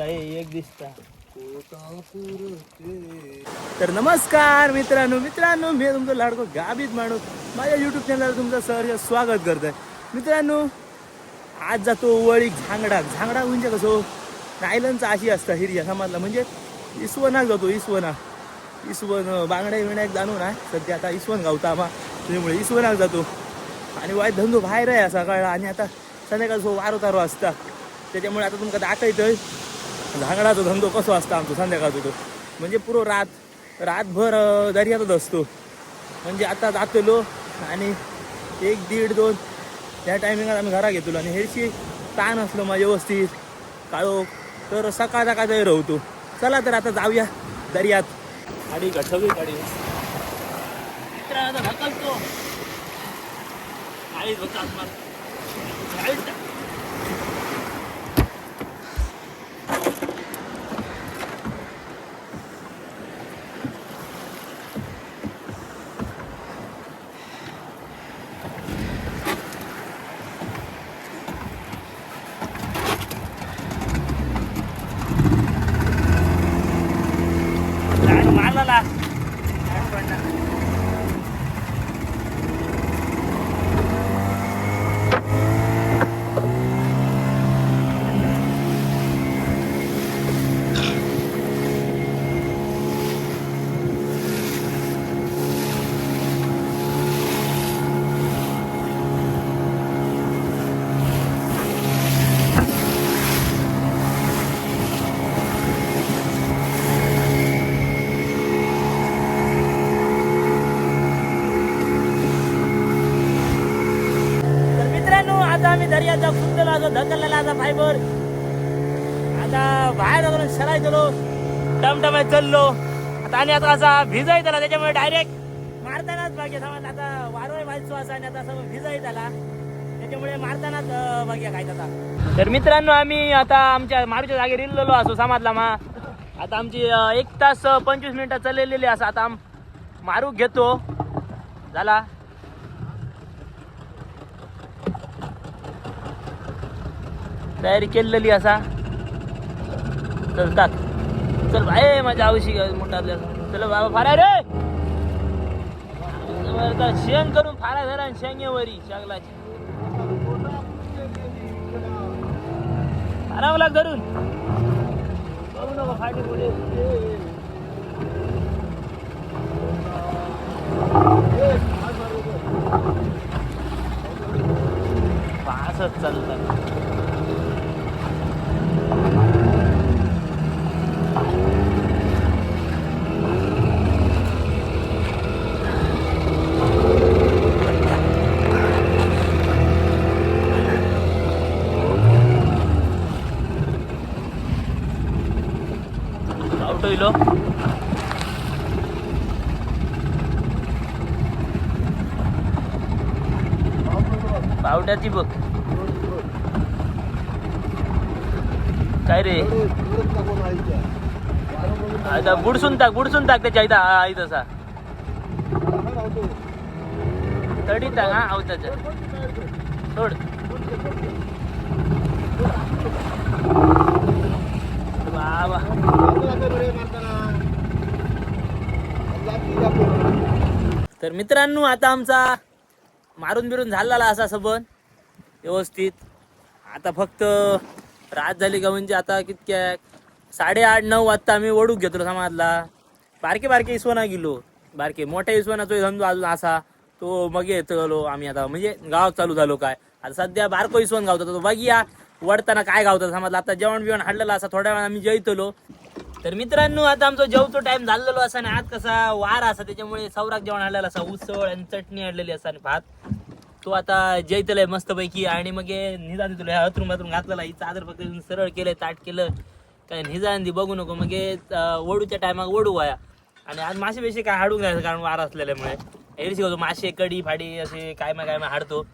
दिसता हे एक दिसता. तर नमस्कार मित्रांनो मित्रांनो मी तुमचं लाडको गाबीत माणूस. माझ्या युट्यूब चॅनलवर तुमचं सहर्ष स्वागत करत आहे मित्रांनो आज जातो वळी झांगडा झांगडा म्हणजे कसं? नायलनचा अशी असता हिरिया समाजला म्हणजे इसवनाक जातो इसवना इसवन बांगड्या बिंगड्याक जाणू ना सध्या आता इसवण गावता आम्हा. त्याच्यामुळे इसवनाक जातो. आणि वाईट धंदो बाहेर आहे सकाळ आणि आता संध्याकाळचो वारो तारो असता. त्याच्यामुळे आता तुमका दाखवतोय. झांगडाचा धंदो कसो असता आमचा संध्याकाळचो तो? म्हणजे पुरो रात रातभर दर्यातच असतो म्हणजे आता जातलो आणि एक दीड दोन त्या टायमिंगात आम्ही घरा घेतलो आणि हेरशी ताण असलो मग व्यवस्थित काळो तर सकाळ सकाळ राहतो. चला तर आता जाऊया दर्यात. गाडी गठवी गाडी. आता ढकलतो. गाडीत होता. Yeah. दर्याचा फुटलेला असं धकललेला आता फायबर. आता बाहेर आलो शराय चलो टमटमाय चललो. आता आणि आता असा भिजाय त्याला त्याच्यामुळे डायरेक्ट मारतानाच बाकी समज आता वारवाय व्हायचो असा आणि आता सगळं भिजाय त्याला. त्याच्यामुळे मारतानाच अं, काय आता तर मित्रांनो आम्ही आता आमच्या मारूच्या जागेवर इल्लेलो असो समाजला मा. आता आमची एक तास पंचवीस मिनिटं चाललेली असं आता आम मारू घेतो. झाला. तयारी केलेली असा. चल टाक. चल भाई माझ्या आवशी मोठा चल बाबा फारा रे. शेंग करून फारा धरा आणि शेंगेवरी शागलाची फारावं लाग धरून. बघू नको फाटी पुढे. पासच चालतात आउट होईल पावट्याची बघ. काय रे? आता गुडसून टाक गुडसून टाक त्याच्या इथं आई तसा तडी टाक हा अवताच्या सोड. बाबा तर मित्रांनो आता आमचा मारून बिरून झालेला असा सबन. व्यवस्थित. आता फक्त रात झाली का म्हणजे आता कितक्या साडेआठ नऊ वाजता आम्ही ओढूक घेतलो समाजला बारके बारके इसवना गेलो. बारके मोठ्या इसवनाचो धंदो अजून असा. तो मग येतो आम्ही आता. म्हणजे गावात चालू झालो काय. आता सध्या बारको इसवण गावतो तो बघूया. वडताना काय गावतं? समजलं? आता जेवण बिवण हाडलेलं असा थोड्या वेळा आम्ही जेवतलो. तर मित्रांनो आता आमचा जेवतो टाइम झालेलो असा आणि आज कसा वार असा त्याच्यामुळे सौराक जेवण आणलेला असा. उसळ आणि चटणी आणलेली असा आणि भात. तो आता जैतलंय मस्तपैकी. आणि मग हे निदान तुला हातरून बाथरूम घातलेला. ही चादर पकडून सरळ केलंय ताट केलं. काय निदान दी बघू नको. मग वडूच्या टायमाक वडू वाया. आणि आज मासे बेशी काय हाडून नाही कारण वार असलेल्यामुळे. एरशी होतो मासे कडी फाडी असे काय मग काय मग हाडतो.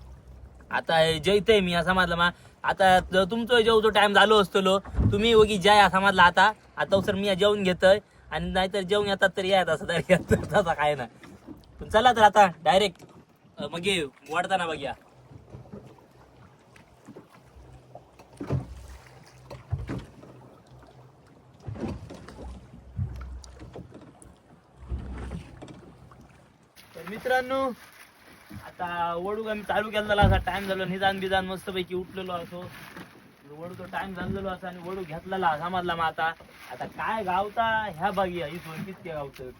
आता हे जैतय मी असं म्हटलं मा आता तुमचो जेवचो टाइम झालो असतलो तुम्ही ओगी जाय असा मधला आता आता सर मी जेवून घेतोय आणि नाहीतर जेवून येतात तर या असं तसा काय ना. पण चला तर आता डायरेक्ट मग वाढताना बघ्या. मित्रांनो आता वडू आम्ही चालू केलेला असा टाइम झालो निदान बिदान मस्त पैकी उठलेलो असो वडूचा टाइम झालेलो असा आणि वडू घेतलेला समजला मग आता. आता काय गावता ह्या बागी इथून कितके गावचं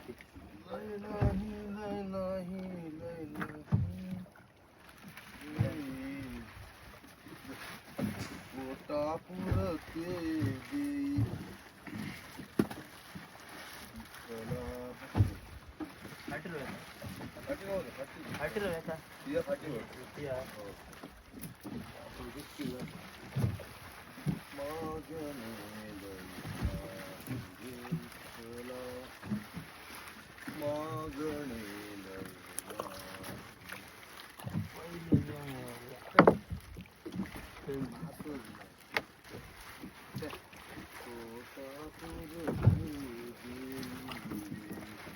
नाही, लय नाही, लय नाही, लय. पोटा पुरते देई. विठ्ठला. फाटी रो फाटी नव्हतं, फाटी. फाटी रो याचा तिच्या फाटीवर. या. हो. आपण दिसती का? मागणे लय नाही, विठ्ठला. मागणे लय अरे बोली वा. पहिली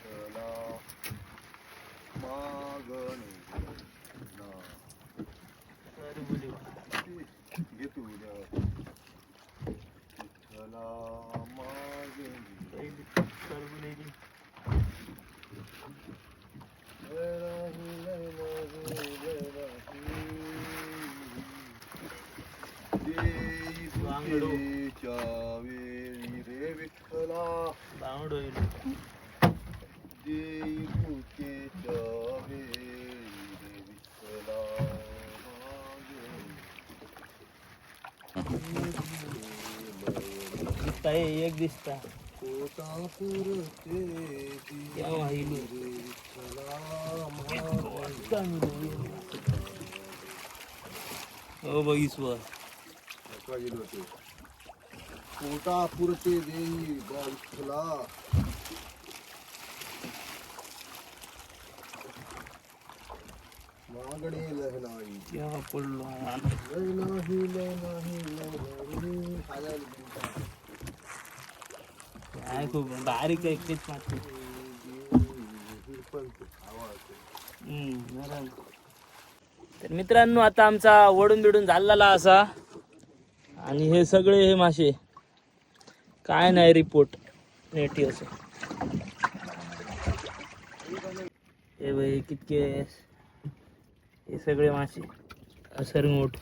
टरबुलेली. वांगडू. वेळी रे विठ्ठला बावड होईल देई एक दिसता. कोटापूर पुरते केव्हा हो पुरते देई विठ्ठला मागणे लय नाही केव्हा पडलो लय नाही लय काय खूप. बारीक आहे तेच तर मित्रांनो आता आमचा वडून बिडून झालेला असा. आणि हे सगळे हे मासे. काय नाही रिपोर्ट नेटी असं. हे बाई कितके हे सगळे मासे. सरंगोट.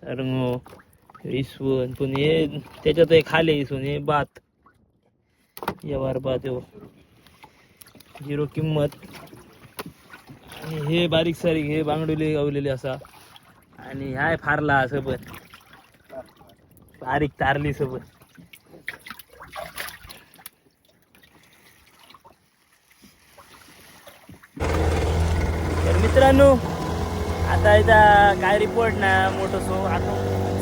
सरंगो इसवण पण हे त्याच्यात खाले इसवण हे बात व्यवहार बात हो झिरो किंमत. आणि हे बारीक सारीक हे बांगडुले गावलेले असा. आणि हाय फारला सोबत बारीक तारली सोबत तर मित्रांनो आता इथं काय रिपोर्ट ना मोठं सो आता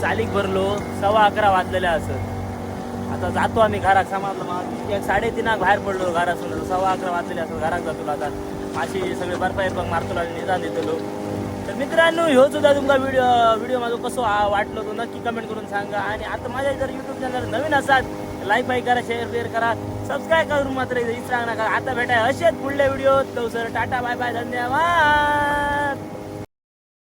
चालीक भरलो सव्वा अकरा वाजलेल्या असत आता जातो आम्ही घरात समाजला मग एक साडेतीनाक बाहेर पडलो घरातून सव्वा अकरा वाजलेले असत घरात जातो आता. माशी सगळे बर्फायर बघ मारतो आणि निदान देतलो तर मित्रांनो ह्यो सुद्धा तुमचा व्हिडिओ व्हिडिओ माझा कसो आ- वाटलो तो नक्की कमेंट करून सांगा. आणि आता माझ्या जर युट्यूब चॅनल नवीन असाल लाईक बाईक करा शेअर शेअर करा. सबस्क्राईब करून मात्र इथं विसरा नका आता भेटाय असेच पुढल्या video sir tata bye bye धन्यवाद.